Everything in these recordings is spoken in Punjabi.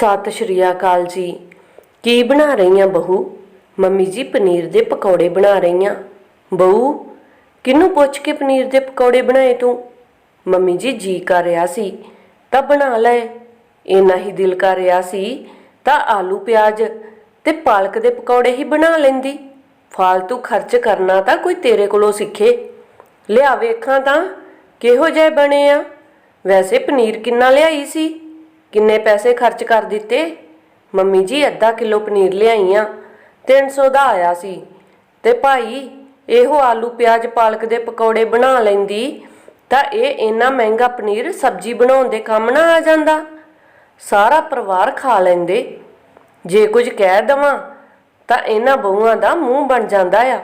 ਸਤਿ ਸ਼੍ਰੀ ਅਕਾਲ ਜੀ। ਕੀ ਬਣਾ ਰਹੀ ਰਹੀਆਂ ਬਹੂ? ਮੰਮੀ ਜੀ, ਪਨੀਰ ਦੇ ਪਕੌੜੇ ਬਣਾ ਰਹੀ ਰਹੀਆਂ। ਬਹੂ, ਕਿਹਨੂੰ ਪੁੱਛ ਕੇ ਪਨੀਰ ਦੇ ਪਕੌੜੇ ਬਣਾਏ ਤੂੰ? ਮੰਮੀ ਜੀ ਜੀ ਕਰ ਰਿਹਾ ਸੀ, ਤਾਂ ਬਣਾ ਲੈ। ਇੰਨਾ ਹੀ ਦਿਲ ਕਰ ਰਿਹਾ ਸੀ, ਤਾਂ ਆਲੂ, ਪਿਆਜ਼ ਤੇ ਪਾਲਕ ਦੇ ਪਕੌੜੇ ਹੀ ਬਣਾ ਲੈਂਦੀ। ਫਾਲਤੂ ਖਰਚ ਕਰਨਾ ਤਾਂ ਕੋਈ ਤੇਰੇ ਕੋਲੋਂ ਸਿੱਖੇ। ਲਿਆ ਵੇਖਾਂ ਤਾਂ ਕਿਹੋ ਜਿਹੇ ਬਣੇ ਆ। ਵੈਸੇ ਪਨੀਰ ਕਿੰਨਾ ਲਿਆਈ ਸੀ? ਕਿੰਨੇ ਪੈਸੇ ਖਰਚ ਕਰ ਦਿੱਤੇ? ਮੰਮੀ ਜੀ, ਅੱਧਾ ਕਿਲੋ ਪਨੀਰ ਲਿਆਈਆਂ 300 ਦਾ ਆਇਆ ਸੀ। ਤੇ ਭਾਈ, ਇਹੋ ਆਲੂ ਪਿਆਜ਼ ਪਾਲਕ ਦੇ ਪਕੌੜੇ ਬਣਾ ਲੈਂਦੀ, ਤਾਂ ਇਹ ਇੰਨਾ ਮਹਿੰਗਾ ਪਨੀਰ ਸਬਜ਼ੀ ਬਣਾਉਣ ਦੇ ਕੰਮ ਨਾ ਆ ਜਾਂਦਾ। ਸਾਰਾ ਪਰਿਵਾਰ ਖਾ ਲੈਂਦੇ। ਜੇ ਕੁਝ ਕਹਿ ਦਵਾਂ, ਤਾਂ ਇਹਨਾਂ ਬਹੂਆਂ ਦਾ ਮੂੰਹ ਬਣ ਜਾਂਦਾ ਆ।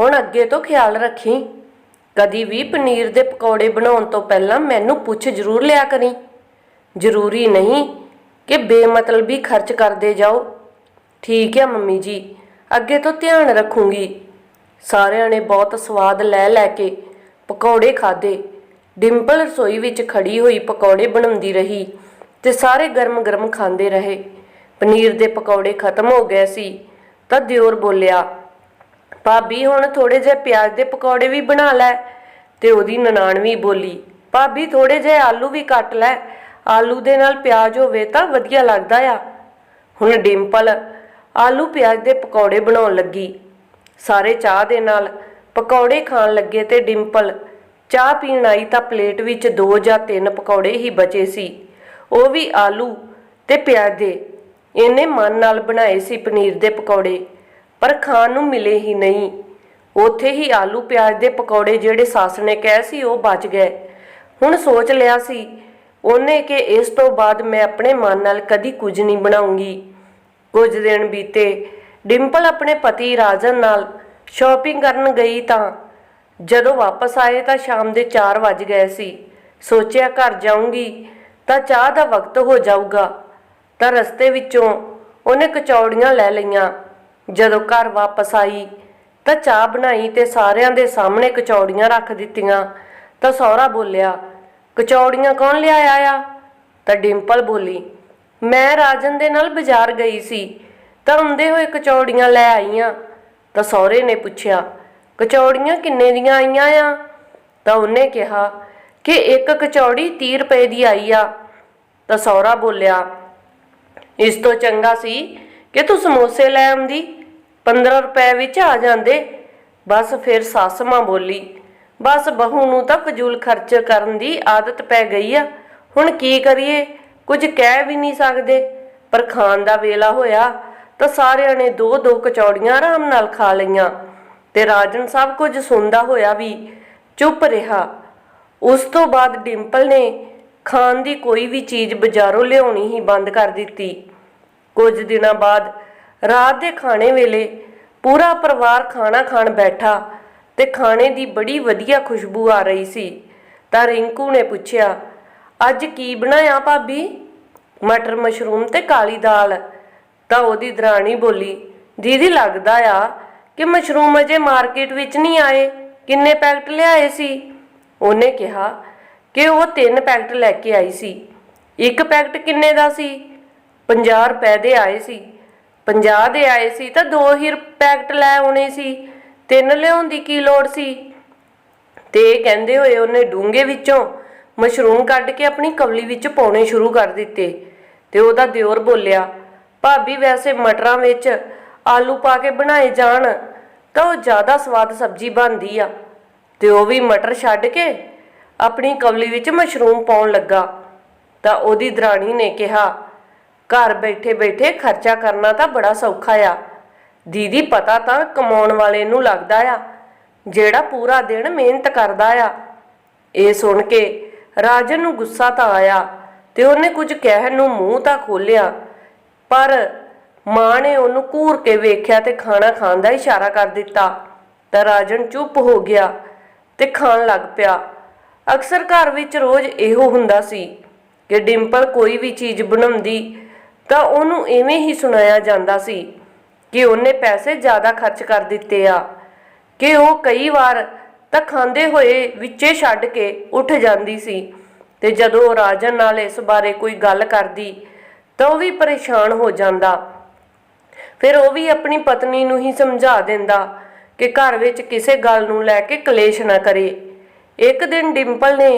ਹੁਣ ਅੱਗੇ ਤੋਂ ਖਿਆਲ ਰੱਖੀ। ਕਦੀ ਵੀ ਪਨੀਰ ਦੇ ਪਕੌੜੇ ਬਣਾਉਣ ਤੋਂ ਪਹਿਲਾਂ ਮੈਨੂੰ ਪੁੱਛ ਜ਼ਰੂਰ ਲਿਆ ਕਰੀ। ਜ਼ਰੂਰੀ ਨਹੀਂ ਕਿ ਬੇਮਤਲਬੀ ਖਰਚ ਕਰਦੇ ਜਾਓ। ਠੀਕ ਹੈ ਮੰਮੀ ਜੀ, ਅੱਗੇ ਤੋਂ ਧਿਆਨ ਰੱਖੂੰਗੀ। ਸਾਰਿਆਂ ਨੇ ਬਹੁਤ ਸਵਾਦ ਲੈ ਲੈ ਕੇ ਪਕੌੜੇ ਖਾਦੇ ਡਿੰਪਲ ਰਸੋਈ ਵਿੱਚ ਖੜੀ ਹੋਈ ਪਕੌੜੇ ਬਣਾਉਂਦੀ ਰਹੀ ਤੇ ਸਾਰੇ ਗਰਮ-ਗਰਮ ਖਾਂਦੇ ਰਹੇ। ਪਨੀਰ ਦੇ ਪਕੌੜੇ ਖਤਮ ਹੋ ਗਏ ਸੀ ਤਾਂ ਦਿਓਰ ਬੋਲਿਆ, ਭਾਬੀ, ਹੁਣ ਥੋੜੇ ਜਿਹੇ ਪਿਆਜ਼ ਦੇ ਪਕੌੜੇ ਵੀ ਬਣਾ ਲੈ। ਤੇ ਉਹਦੀ ਨਨਾਣ ਵੀ ਬੋਲੀ, ਭਾਬੀ ਥੋੜੇ ਜਿਹੇ ਆਲੂ ਵੀ ਕੱਟ ਲੈ। ਆਲੂ ਦੇ ਨਾਲ ਪਿਆਜ਼ ਹੋਵੇ ਤਾਂ ਵਧੀਆ ਲੱਗਦਾ ਆ। ਹੁਣ ਡਿੰਪਲ ਆਲੂ ਪਿਆਜ਼ ਦੇ ਪਕੌੜੇ ਬਣਾਉਣ ਲੱਗੀ। ਸਾਰੇ ਚਾਹ ਦੇ ਨਾਲ ਪਕੌੜੇ ਖਾਣ ਲੱਗੇ ਤੇ ਡਿੰਪਲ ਚਾਹ ਪੀਣ ਆਈ ਤਾਂ ਪਲੇਟ ਵਿੱਚ ਦੋ ਜਾਂ ਤਿੰਨ ਪਕੌੜੇ ਹੀ ਬਚੇ ਸੀ। ਉਹ ਵੀ ਆਲੂ ਤੇ ਪਿਆਜ਼ ਦੇ। ਇਹਨੇ ਮਨ ਨਾਲ ਬਣਾਏ ਸੀ ਪਨੀਰ ਦੇ ਪਕੌੜੇ, ਪਰ ਖਾਣ ਨੂੰ ਮਿਲੇ ਹੀ ਨਹੀਂ। ਉੱਥੇ ਹੀ ਆਲੂ ਪਿਆਜ਼ ਦੇ ਪਕੌੜੇ ਜਿਹੜੇ ਸੱਸ ਨੇ ਕਹੇ ਸੀ ਉਹ ਬਚ ਗਏ। ਹੁਣ ਸੋਚ ਲਿਆ ਸੀ ਉਹਨੇ ਕਿ ਇਸ ਤੋਂ ਬਾਅਦ ਮੈਂ ਆਪਣੇ ਮਨ ਨਾਲ ਕਦੀ ਕੁਝ ਨਹੀਂ ਬਣਾਉਂਗੀ। ਕੁਝ ਦਿਨ ਬੀਤੇ ਡਿੰਪਲ ਆਪਣੇ ਪਤੀ ਰਾਜਨ ਨਾਲ ਸ਼ਾਪਿੰਗ ਕਰਨ ਗਈ ਤਾਂ ਜਦੋਂ ਵਾਪਸ ਆਏ ਤਾਂ ਸ਼ਾਮ ਦੇ 4 ਵੱਜ ਗਏ ਸੀ। ਸੋਚਿਆ ਘਰ ਜਾਊਂਗੀ ਤਾਂ ਚਾਹ ਦਾ ਵਕਤ ਹੋ ਜਾਊਗਾ। ਤਾਂ ਰਸਤੇ ਵਿੱਚੋਂ ਉਹਨੇ ਕਚੌੜੀਆਂ ਲੈ ਲਈਆਂ। ਜਦੋਂ ਘਰ ਵਾਪਸ ਆਈ ਤਾਂ ਚਾਹ ਬਣਾਈ ਤੇ ਸਾਰਿਆਂ ਦੇ ਸਾਹਮਣੇ ਕਚੌੜੀਆਂ ਰੱਖ ਦਿੱਤੀਆਂ। ਤਾਂ ਸਹੁਰਾ ਬੋਲਿਆ ਕਚੌੜੀਆਂ ਕੌਣ ਲਿਆਇਆ ਆ? ਤਾਂ ਡਿੰਪਲ ਬੋਲੀ, ਮੈਂ ਰਾਜਨ ਦੇ ਨਾਲ ਬਾਜ਼ਾਰ ਗਈ ਸੀ, ਤਾਂ ਹੁੰਦੇ ਹੋਏ ਕਚੌੜੀਆਂ ਲੈ ਆਈਆਂ। ਤਾਂ ਸਹੁਰੇ ਨੇ ਪੁੱਛਿਆ, ਕਚੌੜੀਆਂ ਕਿੰਨੇ ਦੀਆਂ ਆਈਆਂ ਆ? ਤਾਂ ਉਹਨੇ ਕਿਹਾ, ਕਿ ਇੱਕ ਕਚੌੜੀ 30 ਰੁਪਏ ਦੀ ਆਈ ਆ। ਤਾਂ ਸਹੁਰਾ ਬੋਲਿਆ, ਇਸ ਤੋਂ ਚੰਗਾ ਸੀ ਕਿ ਤੂੰ ਸਮੋਸੇ ਲੈ ਆਉਂਦੀ 15 ਰੁਪਏ ਵਿੱਚ ਆ ਜਾਂਦੇ। ਬਸ ਫਿਰ ਸੱਸ ਮਾਂ ਬੋਲੀ ਬਸ ਬਹੂ ਨੂੰ ਤਾਂ ਫਜ਼ੂਲ ਖਰਚ ਕਰਨ ਦੀ ਆਦਤ ਪੈ ਗਈ ਆ। ਹੁਣ ਕੀ ਕਰੀਏ? ਕੁਝ ਕਹਿ ਵੀ ਨਹੀਂ ਸਕਦੇ। ਪਰ ਖਾਣ ਦਾ ਵੇਲਾ ਹੋਇਆ ਤਾਂ ਸਾਰਿਆਂ ਨੇ ਦੋ ਦੋ ਕਚੌੜੀਆਂ ਆਰਾਮ ਨਾਲ ਖਾ ਲਈਆਂ ਤੇ ਰਾਜਨ ਸਭ ਕੁਝ ਸੁਣਦਾ ਹੋਇਆ ਵੀ ਚੁੱਪ ਰਿਹਾ। ਉਸ ਤੋਂ ਬਾਅਦ ਡਿੰਪਲ ਨੇ ਖਾਣ ਦੀ ਕੋਈ ਵੀ ਚੀਜ਼ ਬਾਜ਼ਾਰੋਂ ਲਿਆਉਣੀ ਹੀ ਬੰਦ ਕਰ ਦਿੱਤੀ। ਕੁਝ ਦਿਨਾਂ ਬਾਅਦ ਰਾਤ ਦੇ ਖਾਣੇ ਵੇਲੇ ਪੂਰਾ ਪਰਿਵਾਰ ਖਾਣਾ ਖਾਣ ਬੈਠਾ। ਤੇ ਖਾਣੇ ਦੀ ਬੜੀ ਵਧੀਆ ਖੁਸ਼ਬੂ ਆ ਰਹੀ ਸੀ। ਤਾਂ ਰਿੰਕੂ ਨੇ ਪੁੱਛਿਆ, ਅੱਜ ਕੀ ਬਣਾਇਆ ਭਾਬੀ? ਮਟਰ ਮਸ਼ਰੂਮ ਤੇ ਕਾਲੀ ਦਾਲ। ਤਾਂ ਉਹਦੀ ਦਰਾਣੀ ਬੋਲੀ, ਦੀਦੀ, ਲੱਗਦਾ ਆ ਕਿ ਮਸ਼ਰੂਮ ਅਜੇ ਮਾਰਕੀਟ ਵਿੱਚ ਨਹੀਂ ਆਏ। ਕਿੰਨੇ ਪੈਕਟ ਲਿਆਏ ਸੀ? ਉਹਨੇ ਕਿਹਾ ਕਿ ਉਹ ਤਿੰਨ ਪੈਕਟ ਲੈ ਕੇ ਆਈ ਸੀ। ਇੱਕ ਪੈਕਟ ਕਿੰਨੇ ਦਾ ਸੀ? 50 ਰੁਪਏ ਦੇ ਆਏ ਸੀ। 50 ਦੇ ਆਏ ਸੀ ਤਾਂ ਦੋ ਹੀ ਪੈਕਟ ਲੈ ਆਉਣੇ ਸੀ। ਤਿੰਨ ਲਿਆਉਣ ਦੀ ਕੀ ਲੋੜ ਸੀ? ਤੇ ਇਹ ਕਹਿੰਦੇ ਹੋਏ ਉਹਨੇ ਡੂੰਗੇ ਵਿੱਚੋਂ ਮਸ਼ਰੂਮ ਕੱਢ ਕੇ ਆਪਣੀ ਕਵਲੀ ਵਿੱਚ ਪਾਉਣੇ ਸ਼ੁਰੂ ਕਰ ਦਿੱਤੇ ਤੇ ਉਹਦਾ ਦਿਓਰ ਬੋਲਿਆ, ਭਾਬੀ, ਵੈਸੇ ਮਟਰਾਂ ਵਿੱਚ ਆਲੂ ਪਾ ਕੇ ਬਣਾਏ ਜਾਣ ਤਾਂ ਉਹ ਜ਼ਿਆਦਾ ਸਵਾਦ ਸਬਜ਼ੀ ਬਣਦੀ ਆ। ਤੇ ਉਹ ਵੀ ਮਟਰ ਛੱਡ ਕੇ ਆਪਣੀ ਕਵਲੀ ਵਿੱਚ ਮਸ਼ਰੂਮ ਪਾਉਣ ਲੱਗਾ। ਤਾਂ ਉਹਦੀ ਦਰਾਣੀ ਨੇ ਕਿਹਾ, ਘਰ ਬੈਠੇ ਬੈਠੇ ਖਰਚਾ ਕਰਨਾ ਤਾਂ ਬੜਾ ਸੌਖਾ ਆ। ਦੀਦੀ, ਪਤਾ ਤਾਂ ਕਮਾਉਣ ਵਾਲੇ ਨੂੰ ਲੱਗਦਾ ਆ, ਜਿਹੜਾ ਪੂਰਾ ਦਿਨ ਮਿਹਨਤ ਕਰਦਾ ਆ। ਇਹ ਸੁਣ ਕੇ ਰਾਜਨ ਨੂੰ ਗੁੱਸਾ ਤਾਂ ਆਇਆ ਤੇ ਉਹਨੇ ਕੁਝ ਕਹਿਣ ਨੂੰ ਮੂੰਹ ਤਾਂ ਖੋਲਿਆ ਪਰ ਮਾਂ ਨੇ ਉਹਨੂੰ ਘੂਰ ਕੇ ਵੇਖਿਆ ਤੇ ਖਾਣਾ ਖਾਣ ਦਾ ਇਸ਼ਾਰਾ ਕਰ ਦਿੱਤਾ। ਤਾਂ ਰਾਜਨ ਚੁੱਪ ਹੋ ਗਿਆ ਤੇ ਖਾਣ ਲੱਗ ਪਿਆ। ਅਕਸਰ ਘਰ ਵਿੱਚ ਰੋਜ਼ ਇਹੋ ਹੁੰਦਾ ਸੀ ਕਿ ਡਿੰਪਲ ਕੋਈ ਵੀ ਚੀਜ਼ ਬਣਾਉਂਦੀ ਤਾਂ ਉਹਨੂੰ ਐਵੇਂ ਹੀ ਸੁਣਾਇਆ ਜਾਂਦਾ ਸੀ। ਕਿ ਉਹਨੇ ਪੈਸੇ ਜ਼ਿਆਦਾ ਖਰਚ ਕਰ ਦਿੱਤੇ ਆ। ਕਿ ਉਹ ਕਈ ਵਾਰ ਤਾਂ ਖਾਂਦੇ ਹੋਏ ਵਿੱਚੇ ਛੱਡ ਕੇ ਉੱਠ ਜਾਂਦੀ ਸੀ ਤੇ ਜਦੋਂ ਉਹ ਰਾਜਨ ਨਾਲ ਇਸ ਬਾਰੇ ਕੋਈ ਗੱਲ ਕਰਦੀ ਤਾਂ ਉਹ ਵੀ ਪਰੇਸ਼ਾਨ ਹੋ ਜਾਂਦਾ। ਫਿਰ ਉਹ ਵੀ ਆਪਣੀ ਪਤਨੀ ਨੂੰ ਹੀ ਸਮਝਾ ਦਿੰਦਾ ਕਿ ਘਰ ਵਿੱਚ ਕਿਸੇ ਗੱਲ ਨੂੰ ਲੈ ਕੇ ਕਲੇਸ਼ ਨਾ ਕਰੇ। ਇੱਕ ਦਿਨ ਡਿੰਪਲ ਨੇ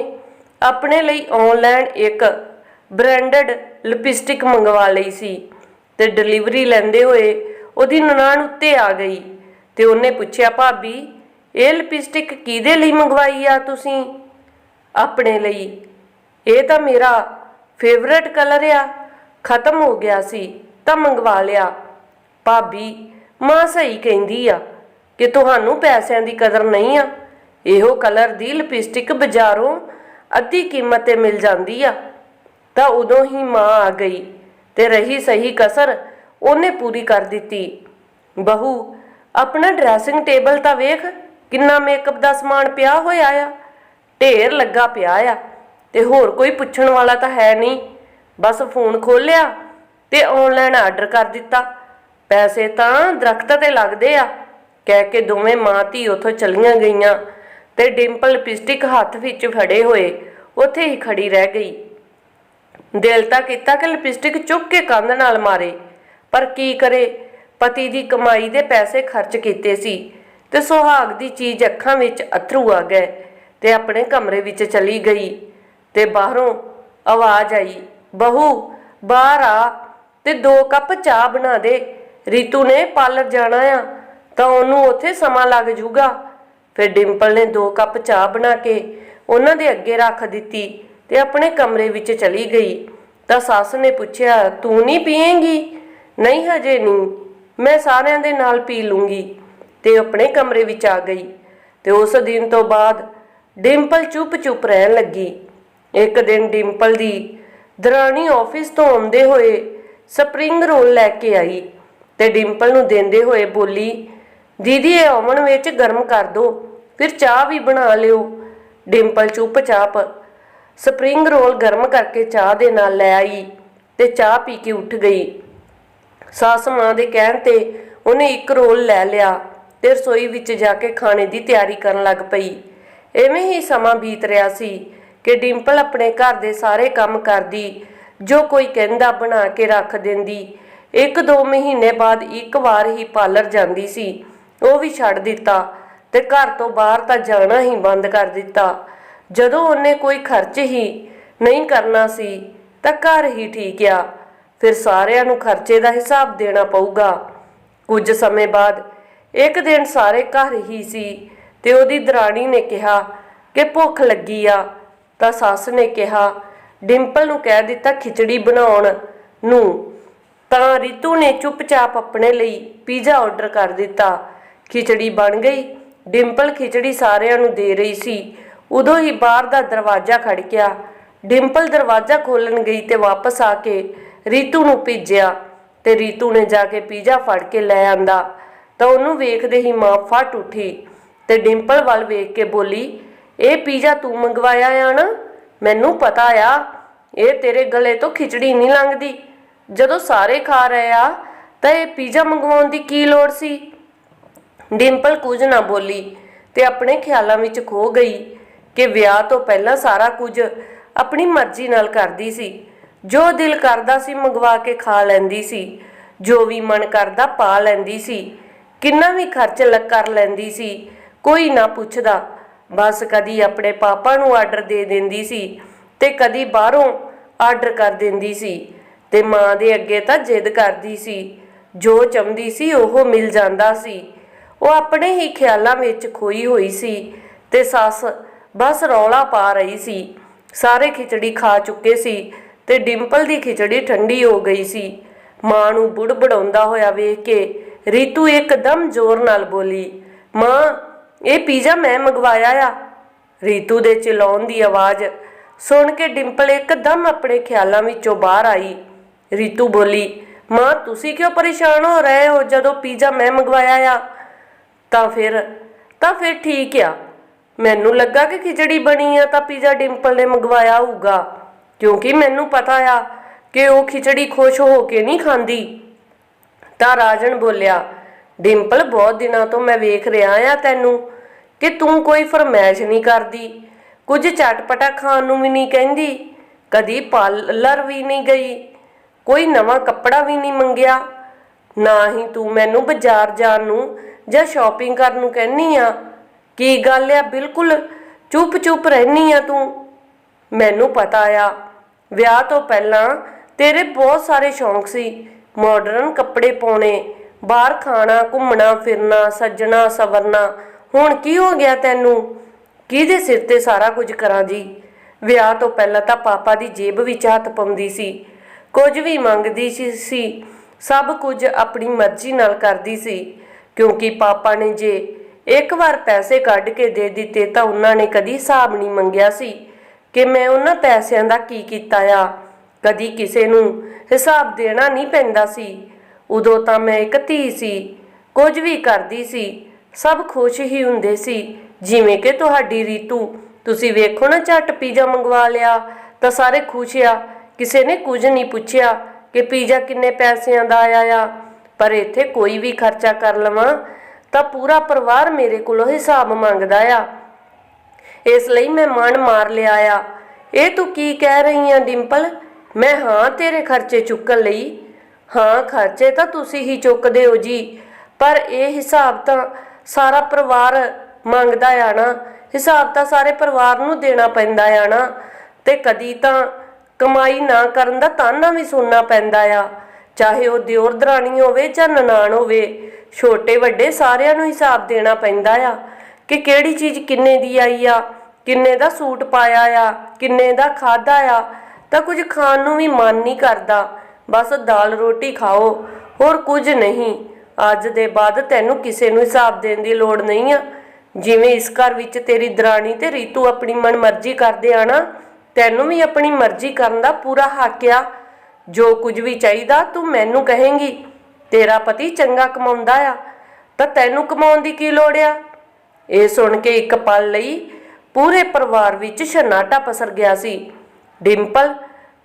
ਆਪਣੇ ਲਈ ਆਨਲਾਈਨ ਇੱਕ ਬ੍ਰਾਂਡਡ ਲਿਪਸਟਿਕ ਮੰਗਵਾ ਲਈ ਸੀ ਤੇ ਡਿਲੀਵਰੀ ਲੈਂਦੇ ਹੋਏ ਉਹਦੀ ਨਨਾਣ ਉੱਤੇ ਆ ਗਈ ਤੇ ਉਹਨੇ ਪੁੱਛਿਆ, ਭਾਬੀ, ਇਹ ਲਿਪਸਟਿਕ ਕਿਹਦੇ ਲਈ ਮੰਗਵਾਈ ਆ ਤੁਸੀਂ? ਆਪਣੇ ਲਈ। ਇਹ ਤਾਂ ਮੇਰਾ ਫੇਵਰਟ ਕਲਰ ਆ। ਖਤਮ ਹੋ ਗਿਆ ਸੀ, ਤਾਂ ਮੰਗਵਾ ਲਿਆ। ਭਾਬੀ, ਮਾਂ ਸਹੀ ਕਹਿੰਦੀ ਆ ਕਿ ਤੁਹਾਨੂੰ ਪੈਸਿਆਂ ਦੀ ਕਦਰ ਨਹੀਂ ਆ। ਇਹੋ ਕਲਰ ਦੀ ਲਿਪਸਟਿਕ ਬਾਜ਼ਾਰੋਂ ਅੱਧੀ ਕੀਮਤ ਤੇ ਮਿਲ ਜਾਂਦੀ ਆ। ਤਾਂ ਉਦੋਂ ਹੀ ਮਾਂ ਆ ਗਈ ਤੇ ਰਹੀ ਸਹੀ ਕਸਰ ਉਹਨੇ ਪੂਰੀ ਕਰ ਦਿੱਤੀ। ਬਹੂ, ਆਪਣਾ ਡਰੈਸਿੰਗ ਟੇਬਲ ਤਾਂ ਵੇਖ, ਕਿੰਨਾ ਮੇਕਅਪ ਦਾ ਸਮਾਨ ਪਿਆ ਹੋਇਆ ਆ। ਢੇਰ ਲੱਗਾ ਪਿਆ ਆ। ਤੇ ਹੋਰ ਕੋਈ ਪੁੱਛਣ ਵਾਲਾ ਤਾਂ ਹੈ ਨਹੀਂ। ਬਸ ਫੋਨ ਖੋਲਿਆ ਤੇ ਆਨਲਾਈਨ ਆਰਡਰ ਕਰ ਦਿੱਤਾ। ਪੈਸੇ ਤਾਂ ਦਰਖਤ ਤੇ ਲੱਗਦੇ ਆ। ਕਹਿ ਕੇ ਦੋਵੇਂ ਮਾਂ ਧੀ ਉਥੋਂ ਚਲੀਆਂ ਗਈਆਂ ਤੇ ਡਿੰਪਲ ਲਿਪਸਟਿਕ ਹੱਥ ਵਿੱਚ ਫੜੇ ਹੋਏ, ਉੱਥੇ ਹੀ ਖੜੀ ਰਹਿ ਗਈ। ਦਿਲ ਤਾਂ ਕੀਤਾ ਕਿ ਲਿਪਸਟਿਕ ਚੁੱਕ ਕੇ ਕੰਧ ਨਾਲ ਮਾਰੇ। ਪਰ ਕੀ ਕਰੇ? ਪਤੀ ਦੀ ਕਮਾਈ ਦੇ ਪੈਸੇ ਖਰਚ ਕੀਤੇ ਸੀ ਤੇ ਸੁਹਾਗ ਦੀ ਚੀਜ਼ ਅੱਖਾਂ ਵਿੱਚ ਅਥਰੂ ਆ ਗਏ ਤੇ ਆਪਣੇ ਕਮਰੇ ਵਿੱਚ ਚਲੀ ਗਈ ਤੇ ਬਾਹਰੋਂ ਆਵਾਜ਼ ਆਈ, ਬਹੂ, ਬਾਹਰ ਆ ਤੇ ਦੋ ਕੱਪ ਚਾਹ ਬਣਾ ਦੇ। ਰੀਤੂ ਨੇ ਪਾਰਲਰ ਜਾਣਾ ਆ ਤਾਂ ਉਹਨੂੰ ਉੱਥੇ ਸਮਾਂ ਲੱਗ ਜਾਊਗਾ ਫਿਰ ਡਿੰਪਲ ਨੇ ਦੋ ਕੱਪ ਚਾਹ ਬਣਾ ਕੇ ਉਹਨਾਂ ਦੇ ਅੱਗੇ ਰੱਖ ਦਿੱਤੀ ਤੇ ਆਪਣੇ ਕਮਰੇ ਵਿੱਚ ਚਲੀ ਗਈ। ਤਾਂ ਸੱਸ ਨੇ ਪੁੱਛਿਆ, ਤੂੰ ਨਹੀਂ ਪੀਏਂਗੀ? ਨਹੀਂ ਹਜੇ ਨਹੀਂ ਮੈਂ ਸਾਰਿਆਂ ਦੇ ਨਾਲ ਪੀ ਲੂੰਗੀ। ਤੇ ਆਪਣੇ ਕਮਰੇ ਵਿੱਚ ਆ ਗਈ। ਤੇ ਉਸ ਦਿਨ ਤੋਂ ਬਾਅਦ ਡਿੰਪਲ ਚੁੱਪ-ਚੁੱਪ ਰਹਿਣ ਲੱਗੀ। ਇੱਕ ਦਿਨ ਡਿੰਪਲ ਦੀ ਦਰਾਣੀ ਆਫਿਸ ਤੋਂ ਆਉਂਦੇ ਹੋਏ ਸਪਰਿੰਗ ਰੋਲ ਲੈ ਕੇ ਆਈ। ਤੇ ਡਿੰਪਲ ਨੂੰ ਦਿੰਦੇ ਹੋਏ ਬੋਲੀ, ਦੀਦੀ, ਇਹ ਓਵਨ ਵਿੱਚ ਗਰਮ ਕਰ ਦੋ। ਫਿਰ ਚਾਹ ਵੀ ਬਣਾ ਲਿਓ। ਡਿੰਪਲ ਚੁੱਪ-ਚਾਪ ਸਪਰਿੰਗ ਰੋਲ ਗਰਮ ਕਰਕੇ ਚਾਹ ਦੇ ਨਾਲ ਲੈ ਆਈ ਤੇ ਚਾਹ ਪੀ ਕੇ ਉੱਠ ਗਈ। ਸੱਸ ਮਾਂ ਦੇ ਕਹਿਣ ਤੇ ਉਹਨੇ ਇੱਕ ਰੋਲ ਲੈ ਲਿਆ ਤੇ ਰਸੋਈ ਵਿੱਚ ਜਾ ਕੇ ਖਾਣੇ ਦੀ ਤਿਆਰੀ ਕਰਨ ਲੱਗ ਪਈ। ਐਵੇਂ ਹੀ ਸਮਾਂ ਬੀਤ ਰਿਹਾ ਸੀ ਕਿ ਡਿੰਪਲ ਆਪਣੇ ਘਰ ਦੇ ਸਾਰੇ ਕੰਮ ਕਰਦੀ, ਜੋ ਕੋਈ ਕਹਿੰਦਾ ਬਣਾ ਕੇ ਰੱਖ ਦਿੰਦੀ। ਇੱਕ ਦੋ ਮਹੀਨੇ ਬਾਅਦ ਇੱਕ ਵਾਰ ਹੀ ਪਾਰਲਰ ਜਾਂਦੀ ਸੀ। ਉਹ ਵੀ ਛੱਡ ਦਿੱਤਾ ਤੇ ਘਰ ਤੋਂ ਬਾਹਰ ਤਾਂ ਜਾਣਾ ਹੀ ਬੰਦ ਕਰ ਦਿੱਤਾ। ਜਦੋਂ ਉਹਨੇ ਕੋਈ ਖਰਚ ਹੀ ਨਹੀਂ ਕਰਨਾ ਸੀ ਤਾਂ ਘਰ ਹੀ ਠੀਕ ਆ। ਫਿਰ ਸਾਰਿਆਂ ਨੂੰ ਖਰਚੇ ਦਾ ਹਿਸਾਬ ਦੇਣਾ ਪਊਗਾ। ਕੁਝ ਸਮੇਂ ਬਾਅਦ ਇੱਕ ਦਿਨ ਸਾਰੇ ਘਰ ਹੀ ਸੀ ਤੇ ਉਹਦੀ ਦਰਾਣੀ ਨੇ ਕਿਹਾ ਕਿ ਭੁੱਖ ਲੱਗੀ ਆ। ਤਾਂ ਸੱਸ ਨੇ ਕਿਹਾ, ਡਿੰਪਲ ਨੂੰ ਕਹਿ ਦਿੱਤਾ ਖਿਚੜੀ ਬਣਾਉਣ ਨੂੰ। ਤਾਂ ਰਿਤੂ ਨੇ ਚੁੱਪਚਾਪ ਆਪਣੇ ਲਈ ਪੀਜ਼ਾ ਆਰਡਰ ਕਰ ਦਿੱਤਾ। ਖਿਚੜੀ ਬਣ ਗਈ। ਡਿੰਪਲ ਖਿਚੜੀ ਸਾਰਿਆਂ ਨੂੰ ਦੇ ਰਹੀ ਸੀ। ਉਦੋਂ ਹੀ ਬਾਹਰ ਦਾ ਦਰਵਾਜ਼ਾ ਖੜਕਿਆ ਡਿੰਪਲ ਦਰਵਾਜ਼ਾ ਖੋਲਣ ਗਈ ਤੇ ਵਾਪਸ ਆ ਕੇ ਰੀਤੂ ਨੂੰ ਭੇਜਿਆ ਤੇ ਰੀਤੂ ਨੇ ਜਾ ਕੇ ਪੀਜ਼ਾ ਫੜ ਕੇ ਲੈ ਆਂਦਾ ਤਾਂ ਉਹਨੂੰ ਵੇਖਦੇ ਹੀ ਮਾਂ ਫਟ ਉੱਠੀ ਤੇ ਡਿੰਪਲ ਵੱਲ ਵੇਖ ਕੇ ਬੋਲੀ, ਇਹ ਪੀਜ਼ਾ ਤੂੰ ਮੰਗਵਾਇਆ ਆ ਨਾ? ਮੈਨੂੰ ਪਤਾ ਆ, ਇਹ ਤੇਰੇ ਗਲੇ ਤੋਂ ਖਿਚੜੀ ਨਹੀਂ ਲੰਘਦੀ। ਜਦੋਂ ਸਾਰੇ ਖਾ ਰਹੇ ਆ, ਤਾਂ ਇਹ ਪੀਜ਼ਾ ਮੰਗਵਾਉਣ ਦੀ ਕੀ ਲੋੜ ਸੀ? ਡਿੰਪਲ ਕੁਝ ਨਾ ਬੋਲੀ ਤੇ ਆਪਣੇ ਖਿਆਲਾਂ ਵਿੱਚ ਖੋ ਗਈ ਕਿ ਵਿਆਹ ਤੋਂ ਪਹਿਲਾਂ ਸਾਰਾ ਕੁਝ ਆਪਣੀ ਮਰਜ਼ੀ ਨਾਲ ਕਰਦੀ ਸੀ। ਜੋ ਦਿਲ ਕਰਦਾ ਸੀ ਮੰਗਵਾ ਕੇ ਖਾ ਲੈਂਦੀ ਸੀ, ਜੋ ਵੀ ਮਨ ਕਰਦਾ ਪਾ ਲੈਂਦੀ ਸੀ। ਕਿੰਨਾ ਵੀ ਖਰਚ ਲ- ਕਰ ਲੈਂਦੀ ਸੀ, ਕੋਈ ਨਾ ਪੁੱਛਦਾ। ਬਸ ਕਦੀ ਆਪਣੇ ਪਾਪਾ ਨੂੰ ਆਰਡਰ ਦੇ ਦਿੰਦੀ ਸੀ ਤੇ ਕਦੀ ਬਾਹਰੋਂ ਆਰਡਰ ਕਰ ਦਿੰਦੀ ਸੀ ਤੇ ਮਾਂ ਦੇ ਅੱਗੇ ਤਾਂ ਜਿੱਦ ਕਰਦੀ ਸੀ। ਜੋ ਚਾਹੁੰਦੀ ਸੀ ਉਹ ਮਿਲ ਜਾਂਦਾ ਸੀ। ਉਹ ਆਪਣੇ ਹੀ ਖਿਆਲਾਂ ਵਿੱਚ ਖੋਈ ਹੋਈ ਸੀ ਤੇ ਸੱਸ ਬਸ ਰੌਲਾ ਪਾ ਰਹੀ ਸੀ। ਸਾਰੇ ਖਿਚੜੀ ਖਾ ਚੁੱਕੇ ਸੀ ਤੇ ਡਿੰਪਲ ਦੀ ਖਿਚੜੀ ਠੰਡੀ ਹੋ ਗਈ ਸੀ। ਮਾਂ ਨੂੰ ਬੁੜਬੜਾਉਂਦਾ ਹੋਇਆ ਵੇਖ ਕੇ ਰੀਤੂ ਇੱਕਦਮ ਜ਼ੋਰ ਨਾਲ ਬੋਲੀ, ਮਾਂ, ਇਹ ਪੀਜ਼ਾ ਮੈਂ ਮੰਗਵਾਇਆ ਆ। ਰੀਤੂ ਦੇ ਚਿਲਾਉਣ ਦੀ ਆਵਾਜ਼ ਸੁਣ ਕੇ ਡਿੰਪਲ ਇੱਕਦਮ ਆਪਣੇ ਖਿਆਲਾਂ ਵਿੱਚੋਂ ਬਾਹਰ ਆਈ। ਰੀਤੂ ਬੋਲੀ, ਮਾਂ, ਤੁਸੀਂ ਕਿਉਂ ਪਰੇਸ਼ਾਨ ਹੋ ਰਹੇ ਹੋ ਜਦੋਂ ਪੀਜ਼ਾ ਮੈਂ ਮੰਗਵਾਇਆ ਆ? ਤਾਂ ਫਿਰ ਤਾਂ ਫਿਰ ਠੀਕ ਆ। ਮੈਨੂੰ ਲੱਗਾ ਕਿ ਖਿਚੜੀ ਬਣੀ ਆ ਤਾਂ ਪੀਜ਼ਾ ਡਿੰਪਲ ਨੇ ਮੰਗਵਾਇਆ ਹੋਊਗਾ। ਕਿਉਂਕਿ ਮੈਨੂੰ ਪਤਾ ਆ ਕਿ ਉਹ ਖਿਚੜੀ ਖੁਸ਼ ਹੋ ਕੇ ਨਹੀਂ ਖਾਂਦੀ। ਤਾਂ ਰਾਜਨ ਬੋਲਿਆ, ਡਿੰਪਲ, ਬਹੁਤ ਦਿਨਾਂ ਤੋਂ ਮੈਂ ਵੇਖ ਰਿਹਾ ਆ ਤੈਨੂੰ ਕਿ ਤੂੰ ਕੋਈ ਫਰਮਾਇਸ਼ ਨਹੀਂ ਕਰਦੀ। ਕੁਝ ਚਟਪਟਾ ਖਾਣ ਨੂੰ ਵੀ ਨਹੀਂ ਕਹਿੰਦੀ। ਕਦੀ ਪਾਰਲਰ ਵੀ ਨਹੀਂ ਗਈ। ਕੋਈ ਨਵਾਂ ਕੱਪੜਾ ਵੀ ਨਹੀਂ ਮੰਗਿਆ। ਨਾ ਹੀ ਤੂੰ ਮੈਨੂੰ ਬਾਜ਼ਾਰ ਜਾਣ ਨੂੰ ਜਾਂ ਸ਼ਾਪਿੰਗ ਕਰਨ ਨੂੰ ਕਹਿੰਨੀ ਆ। ਕੀ ਗੱਲ ਆ? ਬਿਲਕੁਲ ਚੁੱਪ ਚੁੱਪ ਰਹਿਨੀ ਆ ਤੂੰ। ਮੈਨੂੰ ਪਤਾ ਆ ਵਿਆਹ ਤੋਂ ਪਹਿਲਾਂ ਤੇਰੇ ਬਹੁਤ ਸਾਰੇ ਸ਼ੌਂਕ ਸੀ। ਮਾਡਰਨ ਕੱਪੜੇ ਪਾਉਣੇ, ਬਾਹਰ ਖਾਣਾ, ਘੁੰਮਣਾ, ਫਿਰਨਾ, ਸੱਜਣਾ, ਸਵਰਨਾ। ਹੁਣ ਕੀ ਹੋ ਗਿਆ ਤੈਨੂੰ? ਕਿਹਦੇ ਸਿਰ ਤੇ ਸਾਰਾ ਕੁਝ ਕਰਾਂ ਜੀ? ਵਿਆਹ ਤੋਂ ਪਹਿਲਾਂ ਤਾਂ ਪਾਪਾ ਦੀ ਜੇਬ ਵਿੱਚ ਹੱਥ ਪਾਉਂਦੀ ਸੀ। ਕੁਝ ਵੀ ਮੰਗਦੀ ਸੀ ਸੀ। ਸਭ ਕੁਝ ਆਪਣੀ ਮਰਜ਼ੀ ਨਾਲ ਕਰਦੀ ਸੀ। ਕਿਉਂਕਿ ਪਾਪਾ ਨੇ ਜੇ ਇੱਕ ਵਾਰ ਪੈਸੇ ਕੱਢ ਕੇ ਦੇ ਦਿੱਤੇ ਤਾਂ ਉਹਨਾਂ ਨੇ ਕਦੀ ਹਿਸਾਬ ਨਹੀਂ ਮੰਗਿਆ ਸੀ। ਕਿ ਮੈਂ ਉਹਨਾਂ ਪੈਸਿਆਂ ਦਾ ਕੀ ਕੀਤਾ ਆ? ਕਦੀ ਕਿਸੇ ਨੂੰ ਹਿਸਾਬ ਦੇਣਾ ਨਹੀਂ ਪੈਂਦਾ ਸੀ। ਉਦੋਂ ਤਾਂ ਮੈਂ ਇੱਕ ਧੀ ਸੀ, ਕੁਝ ਵੀ ਕਰਦੀ ਸੀ, ਸਭ ਖੁਸ਼ ਹੀ ਹੁੰਦੇ ਸੀ। ਜਿਵੇਂ ਕਿ ਤੁਹਾਡੀ ਰੀਤੂ, ਤੁਸੀਂ ਵੇਖੋ ਨਾ ਝੱਟ ਪੀਜ਼ਾ ਮੰਗਵਾ ਲਿਆ, ਤਾਂ ਸਾਰੇ ਖੁਸ਼ ਆ। ਕਿਸੇ ਨੇ ਕੁਝ ਨਹੀਂ ਪੁੱਛਿਆ ਕਿ ਪੀਜ਼ਾ ਕਿੰਨੇ ਪੈਸਿਆਂ ਦਾ ਆਇਆ ਆ। ਪਰ ਇੱਥੇ ਕੋਈ ਵੀ ਖਰਚਾ ਕਰ ਲਵਾਂ, ਤਾਂ ਪੂਰਾ ਪਰਿਵਾਰ ਮੇਰੇ ਕੋਲੋਂ ਹਿਸਾਬ ਮੰਗਦਾ ਆ। ਇਸ ਲਈ ਮੈਂ ਮਨ ਮਾਰ ਲਿਆ ਆ। ਇਹ ਤੂੰ ਕੀ ਕਹਿ ਰਹੀ ਆ, ਡਿੰਪਲ? ਮੈਂ ਹਾਂ ਤੇਰੇ ਖਰਚੇ ਚੁੱਕਣ ਲਈ। ਹਾਂ, ਖਰਚੇ ਤਾਂ ਤੁਸੀਂ ਹੀ ਚੁੱਕਦੇ ਹੋ ਜੀ, ਪਰ ਇਹ ਹਿਸਾਬ ਤਾਂ ਸਾਰਾ ਪਰਿਵਾਰ ਮੰਗਦਾ ਆ ਨਾ। ਹਿਸਾਬ ਤਾਂ ਸਾਰੇ ਪਰਿਵਾਰ ਨੂੰ ਦੇਣਾ ਪੈਂਦਾ ਆ ਨਾ। ਤੇ ਕਦੀ ਤਾਂ ਕਮਾਈ ਨਾ ਕਰਨ ਦਾ ਤਾਨਾ ਵੀ ਸੁਣਨਾ ਪੈਂਦਾ ਆ। ਚਾਹੇ ਉਹ ਦਿਓਰ ਦਰਾਣੀ ਹੋਵੇ ਜਾਂ ਨਨਾਣ ਹੋਵੇ ਛੋਟੇ ਵੱਡੇ ਸਾਰਿਆਂ ਨੂੰ ਹਿਸਾਬ ਦੇਣਾ ਪੈਂਦਾ ਆ। ਕਿ ਕਿਹੜੀ ਚੀਜ਼ ਕਿੰਨੇ ਦੀ ਆਈ ਆ, ਕਿੰਨੇ ਦਾ ਸੂਟ ਪਾਇਆ ਆ, ਕਿੰਨੇ ਦਾ ਖਾਦਾ ਆ, ਤਾਂ ਕੁਝ ਖਾਣ ਨੂੰ ਵੀ ਮਨ ਨਹੀਂ ਕਰਦਾ। ਬਸ ਦਾਲ ਰੋਟੀ ਖਾਓ, ਹੋਰ ਕੁਝ ਨਹੀਂ। ਅੱਜ ਦੇ ਬਾਅਦ ਤੈਨੂੰ ਕਿਸੇ ਨੂੰ ਹਿਸਾਬ ਦੇਣ ਦੀ ਲੋੜ ਨਹੀਂ ਆ। ਜਿਵੇਂ ਇਸ ਘਰ ਵਿੱਚ ਤੇਰੀ ਦਰਾਣੀ ਤੇ ਰੀਤੂ ਆਪਣੀ ਮਨਮਰਜ਼ੀ ਕਰਦੇ ਆ ਨਾ, ਤੈਨੂੰ ਵੀ ਆਪਣੀ ਮਰਜ਼ੀ ਕਰਨ ਦਾ ਪੂਰਾ ਹੱਕ ਆ। ਜੋ ਕੁਝ ਵੀ ਚਾਹੀਦਾ ਤੂੰ ਮੈਨੂੰ ਕਹੇਂਗੀ, ਤੇਰਾ ਪਤੀ ਚੰਗਾ ਕਮਾਉਂਦਾ ਆ। ਤਾਂ ਤੈਨੂੰ ਕਮਾਉਣ ਦੀ ਕੀ ਲੋੜ ਆ? ਇਹ ਸੁਣ ਕੇ ਇੱਕ ਪਲ ਲਈ ਪੂਰੇ ਪਰਿਵਾਰ ਵਿੱਚ ਛਨਾਟਾ ਪਸਰ ਗਿਆ ਸੀ। ਡਿੰਪਲ,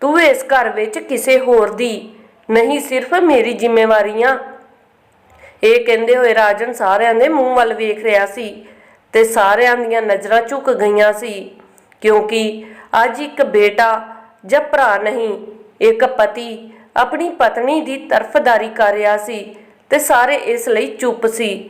ਤੂੰ ਇਸ ਘਰ ਵਿੱਚ ਕਿਸੇ ਹੋਰ ਦੀ ਨਹੀਂ, ਸਿਰਫ ਮੇਰੀ ਜ਼ਿੰਮੇਵਾਰੀ ਆ ਇਹ ਕਹਿੰਦੇ ਹੋਏ ਰਾਜਨ ਸਾਰਿਆਂ ਦੇ ਮੂੰਹ ਵੱਲ ਵੇਖ ਰਿਹਾ ਸੀ ਤੇ ਸਾਰਿਆਂ ਦੀਆਂ ਨਜ਼ਰਾਂ ਝੁਕ ਗਈਆਂ ਸੀ, ਕਿਉਂਕਿ ਅੱਜ ਇੱਕ ਬੇਟਾ ਜਾਂ ਭਰਾ ਨਹੀਂ, ਇੱਕ ਪਤੀ ਆਪਣੀ ਪਤਨੀ ਦੀ ਤਰਫਦਾਰੀ ਕਰ ਰਿਹਾ ਸੀ ਤੇ ਸਾਰੇ ਇਸ ਲਈ ਚੁੱਪ ਸੀ।